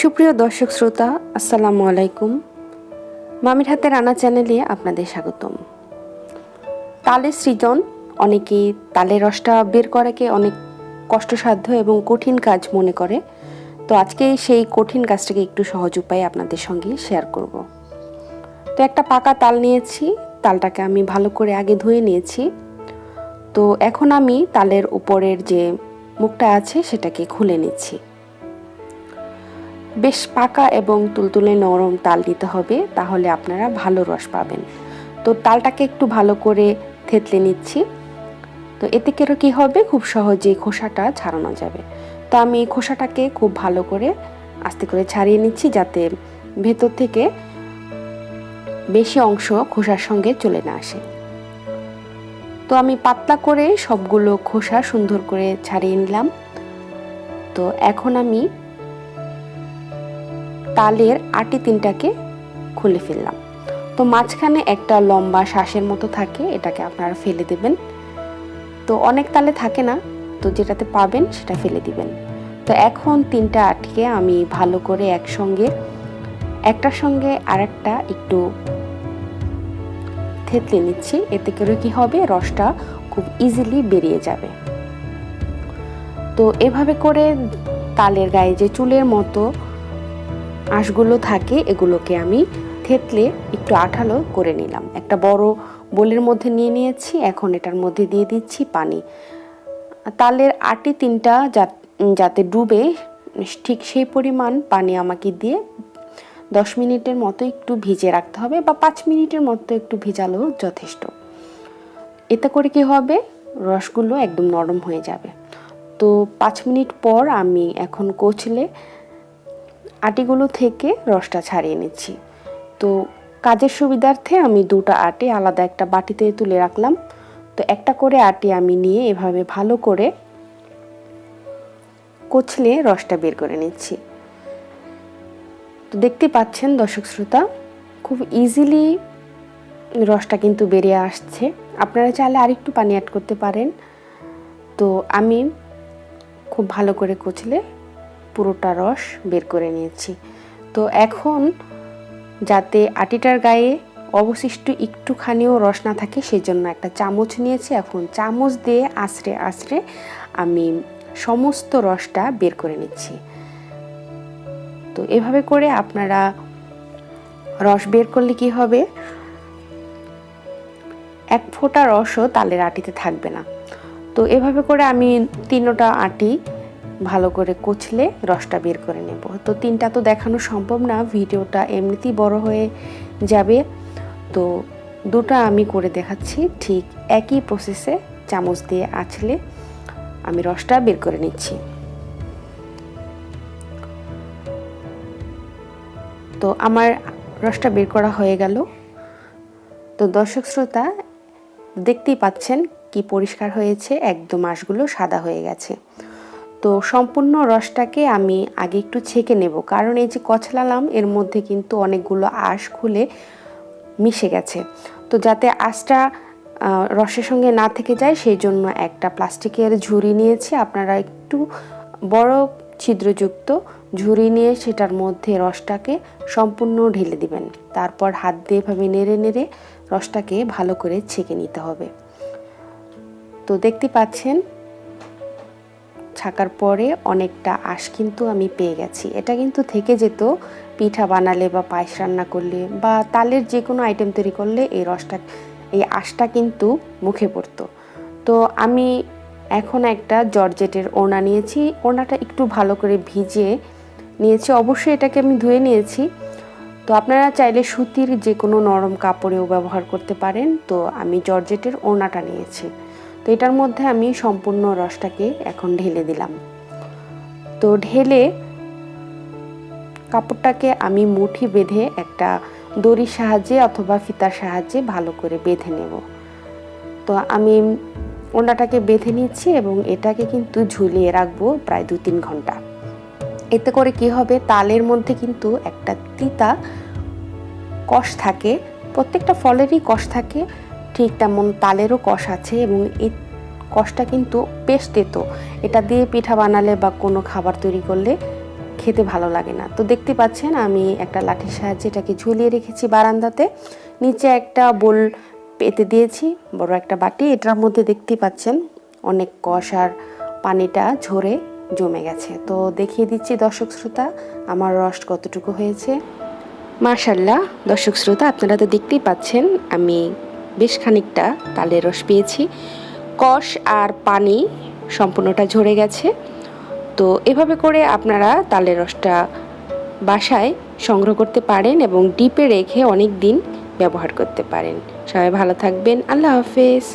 সুপ্রিয় দর্শক শ্রোতা, আসসালামু আলাইকুম। মামির হাতে রান্না চ্যানেলে আপনাদের স্বাগতম। তালের সৃজন, অনেকে তালের রসটা বের করাকে অনেক কষ্টসাধ্য এবং কঠিন কাজ মনে করে। তো আজকে সেই কঠিন কাজটাকে একটু সহজ উপায়ে আপনাদের সঙ্গে শেয়ার করব। তো একটা পাকা তাল নিয়েছি, তালটাকে আমি ভালো করে আগে ধুয়ে নিয়েছি। তো এখন আমি তালের উপরের যে মুখটা আছে, সেটাকে খুলে নিচ্ছি। বেশ পাকা এবং তুলতুলে নরম তাল নিতে হবে, তাহলে আপনারা ভালো রস পাবেন। তো তালটাকে একটু ভালো করে থেতলে নিচ্ছি। তো এতে করে কী হবে? খুব সহজেই খোসাটা ছাড়ানো যাবে। তো আমি খোসাটাকে খুব ভালো করে আস্তে করে ছাড়িয়ে নিচ্ছি, যাতে ভেতর থেকে বেশি অংশ খোসার সঙ্গে চলে না আসে। তো আমি পাতলা করে সবগুলো খোসা সুন্দর করে ছাড়িয়ে নিলাম। তো এখন আমি তালের আটি তিনটাকে খুলে ফেললাম। তো মাঝখানে একটা লম্বা শ্বাসের মতো থাকে, এটাকে আপনারা ফেলে দেবেন। তো অনেক তালে থাকে না, তো যেটাতে পাবেন সেটা ফেলে দিবেন। তো এখন তিনটা আটকে আমি ভালো করে একসঙ্গে, একটার সঙ্গে আরেকটা একটু থেতলে নিচ্ছি। এতে করে কি হবে, রসটা খুব ইজিলি বেরিয়ে যাবে। তো এভাবে করে তালের গায়ে যে চুলের মতো আঁশগুলো থাকে, এগুলোকে আমি থেতলে একটু আঠালো করে নিলাম। একটা বড় বোলের মধ্যে নিয়ে নিয়েছি, এখন এটার মধ্যে দিয়ে দিচ্ছি পানি। তালের আটি তিনটা যাতে ডুবে, ঠিক সেই পরিমাণ পানি আমাকে দিয়ে দশ মিনিটের মতো একটু ভিজে রাখতে হবে বা পাঁচ মিনিটের মতো একটু ভিজালেও যথেষ্ট। এতে করে কি হবে? রসগুলো একদম নরম হয়ে যাবে। তো পাঁচ মিনিট পর আমি এখন কচলে আটিগুলো থেকে রসটা ছাড়িয়ে নিচ্ছি। তো কাজের সুবিধার্থে আমি দুটো আটি আলাদা একটা বাটিতে তুলে রাখলাম। তো একটা করে আটি আমি নিয়ে এভাবে ভালো করে কচলে রসটা বের করে নিচ্ছি। তো দেখতে পাচ্ছেন দর্শক শ্রোতা, খুব ইজিলি রসটা কিন্তু বেরিয়ে আসছে। আপনারা চাইলে আরেকটু পানি অ্যাড করতে পারেন। তো আমি খুব ভালো করে কচলে পুরোটা রস বের করে নিয়েছি। তো এখন যাতে আটিটার গায়ে অবশিষ্ট একটুখানিও রস না থাকে, সেজন্য একটা চামচ নিয়েছি। এখন চামচ দিয়ে আশ্রে আশ্রে আমি সমস্ত রসটা বের করে নিচ্ছি। তো এভাবে করে আপনারা রস বের করলে কি হবে? এক ফোঁটা রসও তালের আটিতে থাকবে না। তো এভাবে করে আমি তিনোটা আটি ভালো করে কুচলে রসটা বের করে নেব। তো তিনটা তো দেখানো সম্ভব না, ভিডিওটা এমনিতেই বড় হয়ে যাবে। তো দুটা আমি করে দেখাচ্ছি, ঠিক একই প্রসেসে চামচ দিয়ে আছলে আমি রসটা বের করে নিচ্ছি। তো আমার রসটা বের করা হয়ে গেল। তো দর্শক শ্রোতা, দেখতেই পাচ্ছেন কি পরিষ্কার হয়েছে, একদম মাছগুলো সাদা হয়ে গেছে। তো সম্পূর্ণ রসটাকে আমি আগে একটু ছেঁকে নেব। কারণ এই যে কচলালাম এর মধ্যে কিন্তু অনেকগুলো আঁশ খুলে মিশে গেছে। তো যাতে আঁশটা রসের সঙ্গে না থেকে যায় সেই জন্য একটা প্লাস্টিকের ঝুড়ি নিয়েছি। আপনারা একটু বড় ছিদ্রযুক্ত ঝুড়ি নিয়ে সেটার মধ্যে রসটাকে সম্পূর্ণ ঢেলে দিবেন। তারপর হাত দিয়ে এভাবে নেড়ে নেড়ে রসটাকে ভালো করে ছেঁকে নিতে হবে। তো দেখতে পাচ্ছেন ছাকার পরে অনেকটা আঁশ কিন্তু আমি পেয়ে গেছি। এটা কিন্তু থেকে যেত পিঠা বানালে বা পায়েস রান্না করলে বা তালের যে কোনো আইটেম তৈরি করলে এই রসটা, এই আঁশটা কিন্তু মুখে পড়তো। তো আমি এখন একটা জর্জেটের ওড়না নিয়েছি। ওড়নাটা একটু ভালো করে ভিজে নিয়েছি। অবশ্যই এটাকে আমি ধুয়ে নিয়েছি। তো আপনারা চাইলে সুতির যে কোনো নরম কাপড়েও ব্যবহার করতে পারেন। তো আমি জর্জেটের ওড়নাটা নিয়েছি। তো এটার মধ্যে আমি সম্পূর্ণ রসটাকে এখন ঢেলে দিলাম। তো ঢেলে কাপড়টাকে আমি মুঠি বেঁধে একটা দড়ির সাহায্যে অথবা ফিতার সাহায্যে ভালো করে বেঁধে নেব। তো আমি ওনাটাকে বেঁধে নিচ্ছি এবং এটাকে কিন্তু ঝুলিয়ে রাখব প্রায় দু তিন ঘণ্টা। এতে করে কি হবে? তালের মধ্যে কিন্তু একটা তিতা কষ থাকে, প্রত্যেকটা ফলেরই কষ থাকে। ঠিক তেমন তালেরও কষ আছে এবং এই কষটা কিন্তু বেশ তেতো। এটা দিয়ে পিঠা বানালে বা কোনো খাবার তৈরি করলে খেতে ভালো লাগে না। তো দেখতে পাচ্ছেন, আমি একটা লাঠির সাহায্যে এটাকে ঝুলিয়ে রেখেছি বারান্দাতে। নিচে একটা বোল পেতে দিয়েছি, বড় একটা বাটি। এটার মধ্যে দেখতে পাচ্ছেন, অনেক কষ আর পানিটা ঝরে জমে গেছে। তো দেখিয়ে দিচ্ছি দর্শক শ্রোতা, আমার রস কতটুকু হয়েছে। মার্শাল্লাহ দর্শক শ্রোতা, আপনারা তো দেখতেই পাচ্ছেন, আমি বেশ খানিকটা তালের রস পেয়েছি। কষ আর পানি সম্পূর্ণটা ঝরে গেছে। তো এভাবে করে আপনারা তালের রসটা বাসায় সংগ্রহ করতে পারেন এবং ডিপে রেখে অনেক দিন ব্যবহার করতে পারেন। সবাই ভালো থাকবেন। আল্লাহ হাফেজ।